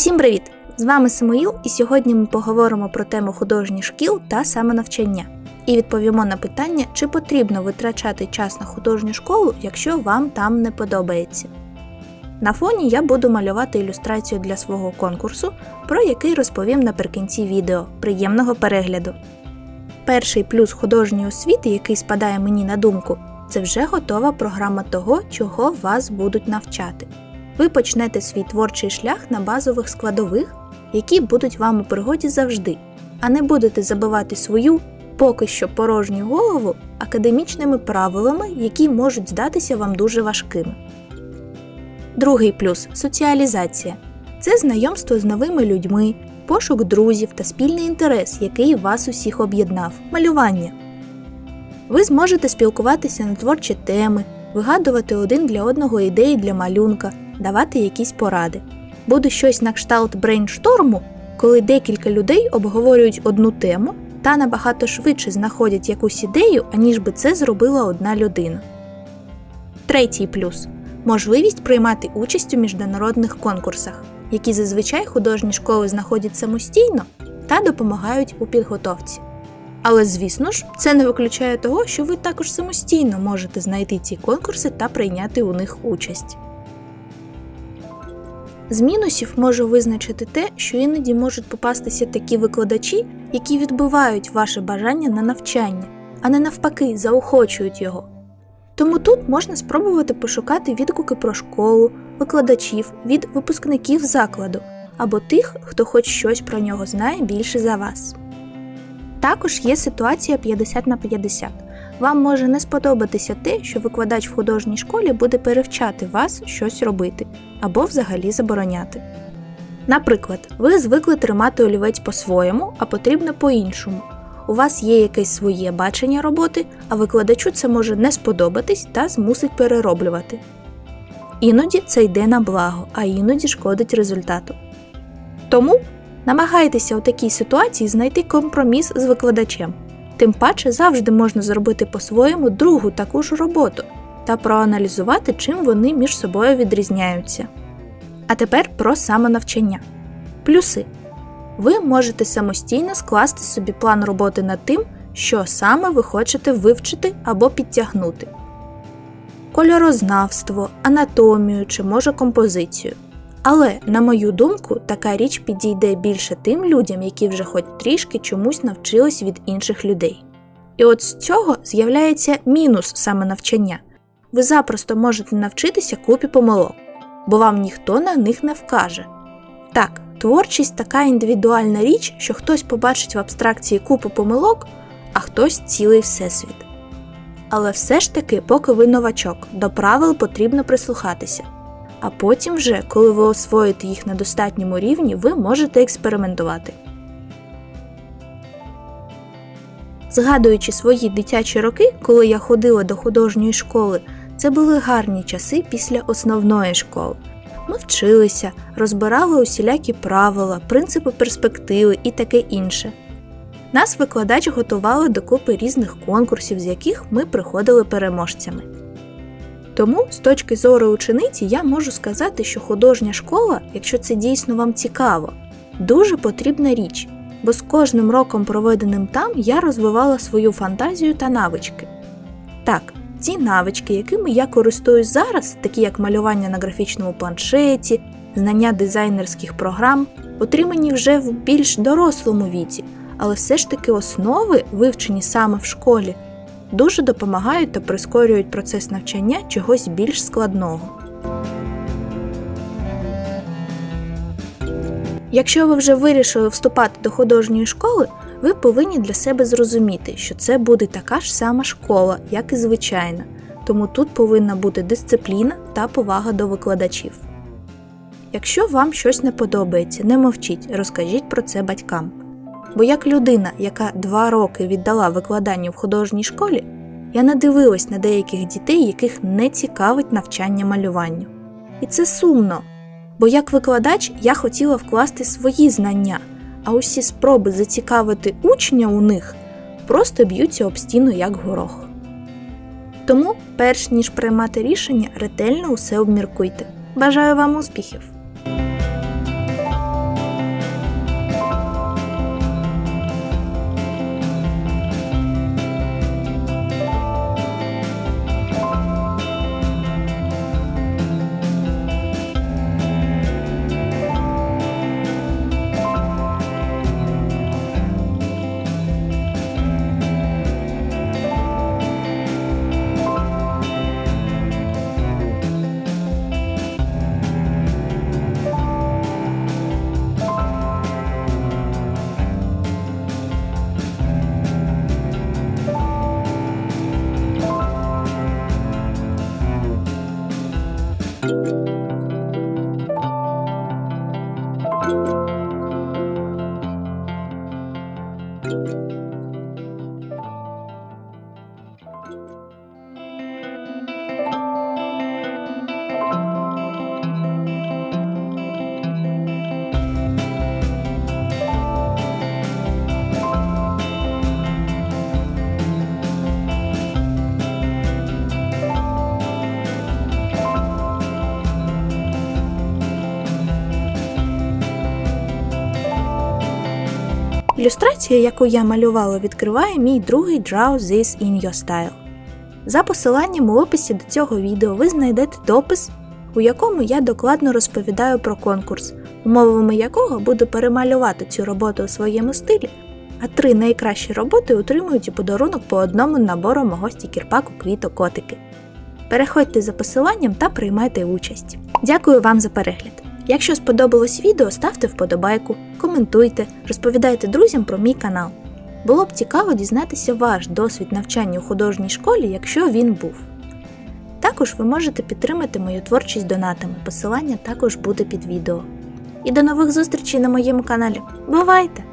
Усім привіт! З вами Самуїл, і сьогодні ми поговоримо про тему художніх шкіл та самонавчання. І відповімо на питання, чи потрібно витрачати час на художню школу, якщо вам там не подобається. На фоні я буду малювати ілюстрацію для свого конкурсу, про який розповім наприкінці відео. Приємного перегляду! Перший плюс художньої освіти, який спадає мені на думку, це вже готова програма того, чого вас будуть навчати. Ви почнете свій творчий шлях на базових складових, які будуть вам у пригоді завжди, а не будете забивати свою поки що порожню голову академічними правилами, які можуть здатися вам дуже важкими. Другий плюс соціалізація це знайомство з новими людьми, пошук друзів та спільний інтерес, який вас усіх об'єднав малювання. Ви зможете спілкуватися на творчі теми, вигадувати один для одного ідеї для малюнка, давати якісь поради. Буде щось на кшталт брейншторму, коли декілька людей обговорюють одну тему та набагато швидше знаходять якусь ідею, аніж би це зробила одна людина. Третій плюс можливість приймати участь у міжнародних конкурсах, які зазвичай художні школи знаходять самостійно та допомагають у підготовці. Але, звісно ж, це не виключає того, що ви також самостійно можете знайти ці конкурси та прийняти у них участь. З мінусів можу визначити те, що іноді можуть попастися такі викладачі, які відбивають ваше бажання на навчання, а не навпаки заохочують його. Тому тут можна спробувати пошукати відгуки про школу, викладачів від випускників закладу або тих, хто хоч щось про нього знає більше за вас. Також є ситуація 50 на 50. Вам може не сподобатися те, що викладач в художній школі буде перевчати вас щось робити або взагалі забороняти. Наприклад, ви звикли тримати олівець по-своєму, а потрібно по-іншому. У вас є якесь своє бачення роботи, а викладачу це може не сподобатись та змусить перероблювати. Іноді це йде на благо, а іноді шкодить результату. Тому намагайтеся у такій ситуації знайти компроміс з викладачем. Тим паче завжди можна зробити по-своєму другу таку ж роботу та проаналізувати, чим вони між собою відрізняються. А тепер про самонавчання. Плюси. Ви можете самостійно скласти собі план роботи над тим, що саме ви хочете вивчити або підтягнути. Кольорознавство, анатомію чи може композицію. Але, на мою думку, така річ підійде більше тим людям, які вже хоч трішки чомусь навчились від інших людей. І от з цього з'являється мінус саме навчання. Ви запросто можете навчитися купі помилок, бо вам ніхто на них не вкаже. Так, творчість така індивідуальна річ, що хтось побачить в абстракції купу помилок, а хтось цілий всесвіт. Але все ж таки, поки ви новачок, до правил потрібно прислухатися. А потім, вже, коли ви освоїте їх на достатньому рівні, ви можете експериментувати. Згадуючи свої дитячі роки, коли я ходила до художньої школи, це були гарні часи після основної школи. Ми вчилися, розбирали усілякі правила, принципи перспективи і таке інше. Нас викладач готували до купи різних конкурсів, з яких ми приходили переможцями. Тому, з точки зору учениці, я можу сказати, що художня школа, якщо це дійсно вам цікаво, дуже потрібна річ, бо з кожним роком, проведеним там, я розвивала свою фантазію та навички. Так, ці навички, якими я користуюсь зараз, такі як малювання на графічному планшеті, знання дизайнерських програм, отримані вже в більш дорослому віці, але все ж таки основи, вивчені саме в школі, дуже допомагають та прискорюють процес навчання чогось більш складного. Якщо ви вже вирішили вступати до художньої школи, ви повинні для себе зрозуміти, що це буде така ж сама школа, як і звичайна, тому тут повинна бути дисципліна та повага до викладачів. Якщо вам щось не подобається, не мовчіть, розкажіть про це батькам. Бо як людина, яка два роки віддала викладанню в художній школі, я надивилась на деяких дітей, яких не цікавить навчання малюванню. І це сумно, бо як викладач я хотіла вкласти свої знання, а усі спроби зацікавити учня у них просто б'ються об стіну як горох. Тому, перш ніж приймати рішення, ретельно усе обміркуйте. Бажаю вам успіхів! Ілюстрація, яку я малювала, відкриває мій другий Draw This in Your Style. За посиланням у описі до цього відео ви знайдете допис, у якому я докладно розповідаю про конкурс, умовами якого буду перемалювати цю роботу у своєму стилі, а три найкращі роботи отримують у подарунок по одному набору мого стікерпаку Квіто Котики. Переходьте за посиланням та приймайте участь. Дякую вам за перегляд! Якщо сподобалось відео, ставте вподобайку, коментуйте, розповідайте друзям про мій канал. Було б цікаво дізнатися ваш досвід навчання у художній школі, якщо він був. Також ви можете підтримати мою творчість донатами, посилання також буде під відео. І до нових зустрічей на моєму каналі. Бувайте!